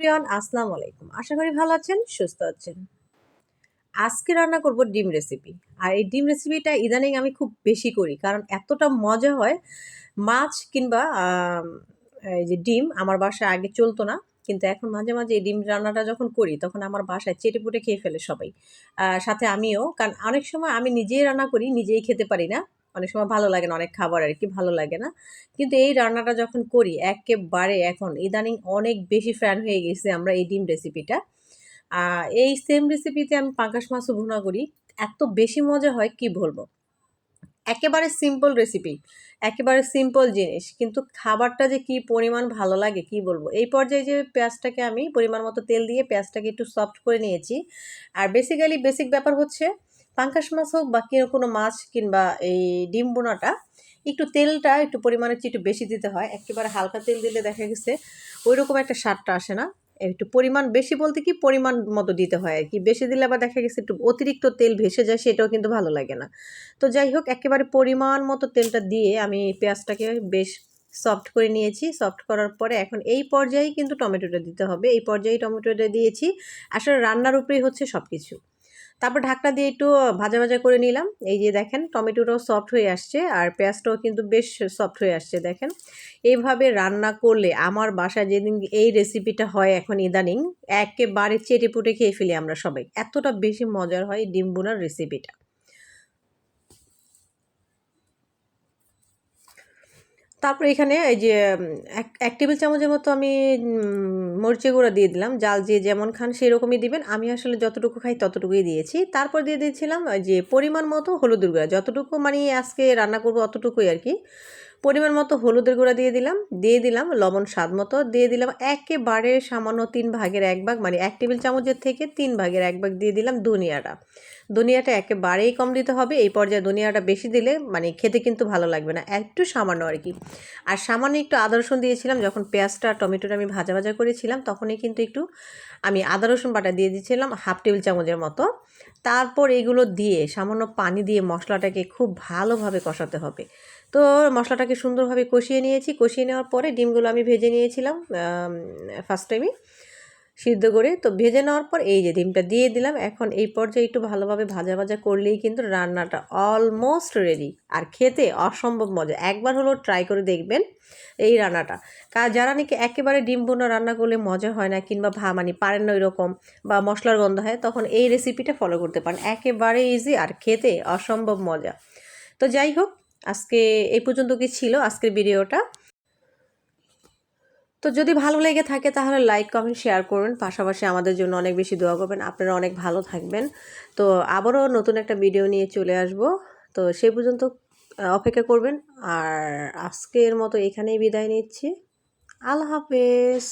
প্রিয়ন, আসসালামু আলাইকুম। আশা করি ভালো আছেন, সুস্থ আছেন। আজকে রান্না করব ডিম রেসিপি আর এই ডিম রেসিপিটা ইদানিং আমি খুব বেশি করি, কারণ এতটা মজা হয়। মাছ কিংবা এই যে ডিম আমার বাসায় আগে চলতো না, কিন্তু এখন মাঝে মাঝে এই ডিম রান্নাটা যখন করি, তখন আমার বাসায় চেটে চেটেপুটে খেয়ে ফেলে সবাই। সাথে আমিও, কারণ অনেক সময় আমি নিজেই রান্না করি, নিজেই খেতে পারি না। অনেক সময় ভালো লাগে না, অনেক খাবার আর কি ভালো লাগে না। কিন্তু এই রান্নাটা যখন করি, একেবারে এখন ইদানিং অনেক বেশি ফ্যান হয়ে গেছে আমরা এই ডিম রেসিপিটা এই সেম রেসিপিতে আমি পাঙ্কাশ মাছও ভুনা করি। এত বেশি মজা হয়, কি বলব? একেবারে সিম্পল রেসিপি একেবারে সিম্পল জিনিস, কিন্তু খাবারটা যে কি পরিমাণ ভালো লাগে, কি বলব? এই পর্যায়ে যে পেঁয়াজটাকে আমি পরিমাণ মতো তেল দিয়ে পেঁয়াজটাকে একটু সফট করে নিয়েছি। আর বেসিক্যালি বেসিক ব্যাপার হচ্ছে পাঙ্কাশ মাছ হোক বা কিনো কোনো মাছ কিংবা এই ডিম বোনাটা, একটু তেলটা একটু পরিমাণের একটু বেশি দিতে হয়। একেবারে হালকা তেল দিলে দেখা গেছে ওই রকম একটা স্বাদটা আসে না। একটু পরিমাণ বেশি বলতে কি পরিমাণ মতো দিতে হয় আর কি। বেশি দিলে আবার দেখা গেছে একটু অতিরিক্ত তেল ভেসে যায়, সেটাও কিন্তু ভালো লাগে না। তো যাই হোক, একেবারে পরিমাণ মতো তেলটা দিয়ে আমি পেঁয়াজটাকে বেশ সফট করে নিয়েছি। সফট করার পরে এখন এই পর্যায়েই কিন্তু টমেটোটা দিতে হবে। এই পর্যায়ে টমেটোটা দিয়েছি। আসলে রান্নার উপরেই হচ্ছে সব কিছু তারপর ঢাকনা দিয়ে একটু ভাজা ভাজা করে নিলাম। এই যে দেখেন, টমেটোটাও সফট হয়ে আসছে আর পেঁয়াজটাও কিন্তু বেশ সফট হয়ে আসছে, দেখেন। এইভাবে রান্না করলে আমার বাসায় যেদিন এই রেসিপিটা হয় এখন ইদানিং, একেবারে চেটে পুটে খেয়ে ফেলি আমরা সবাই। এতটা বেশি মজার হয় ডিম বোনার রেসিপিটা তারপর এখানে এই যে এক টেবিল চামচের মতো আমি মরিচে গুঁড়া দিয়ে দিলাম। জাল যে যেমন খান সেরকমই দিবেন। আমি আসলে যতটুকু খাই ততটুকুই দিয়েছি। তারপর দিয়ে দিয়েছিলাম যে পরিমাণ মতো হলুদ গুঁড়া। যতটুকু মানে আজকে রান্না করব অতটুকুই আর কি। পরিমাণ মতো হলুদের গুঁড়া দিয়ে দিলাম দিয়ে দিলাম লবণ স্বাদ মতো, দিয়ে দিলাম একেবারে সামান্য তিন ভাগের এক ভাগ মানে এক টেবিল চামচের থেকে তিন ভাগের এক ভাগ দিয়ে দিলাম ধনিয়াটা। ধনিয়াটা একেবারেই কম দিতে হবে, এই পর্যায়ে ধনিয়াটা বেশি দিলে মানে খেতে কিন্তু ভালো লাগবে না, একটু সামান্য আর কি। আর সামান্য একটু আদা রসুন দিয়েছিলাম, যখন পেঁয়াজটা টমেটোটা আমি ভাজা ভাজা করেছিলাম, তখনই কিন্তু একটু আমি আদা রসুন বাটা দিয়ে দিয়েছিলাম হাফ টেবিল চামচের মতো। তারপর এগুলো দিয়ে সামান্য পানি দিয়ে মশলাটাকে খুব ভালোভাবে কষাতে হবে। তো মশলাটাকে সুন্দরভাবে কষিয়ে নিয়েছি। কষিয়ে নেওয়ার পরে ডিমগুলো আমি ভেজে নিয়েছিলাম ফার্স্ট টাইমে সিদ্ধ করে। তো ভেজে নেওয়ার পর এই যে ডিমটা দিয়ে দিলাম। এখন এই পর্যায়ে একটু ভালোভাবে ভাজা ভাজা করলেই কিন্তু রান্নাটা অলমোস্ট রেডি আর খেতে অসম্ভব মজা। একবার হলো ট্রাই করে দেখবেন এই রান্নাটা। কার যারা নাকি একেবারে ডিম বোনা রান্না করলে মজা হয় না কিংবা ভা মানে পারেন না ওইরকম বা মশলার গন্ধ হয়, তখন এই রেসিপিটা ফলো করতে পারেন। একেবারে ইজি আর খেতে অসম্ভব মজা। তো যাই হোক আজকে এই পর্যন্ত কি ছিল আজকের ভিডিওটা? তো যদি ভালো লেগে থাকে তাহলে লাইক, কমেন্ট, শেয়ার করুন। পাশাপাশি আমাদের জন্য অনেক বেশি দোয়া করবেন। আপনারা অনেক ভালো থাকবেন। তো আবারও নতুন একটা ভিডিও নিয়ে চলে আসব। তো সেই পর্যন্ত অপেক্ষা করবেন। আর আজকের মতো এখানেই বিদায় নিচ্ছি। আল্লাহ হাফেজ।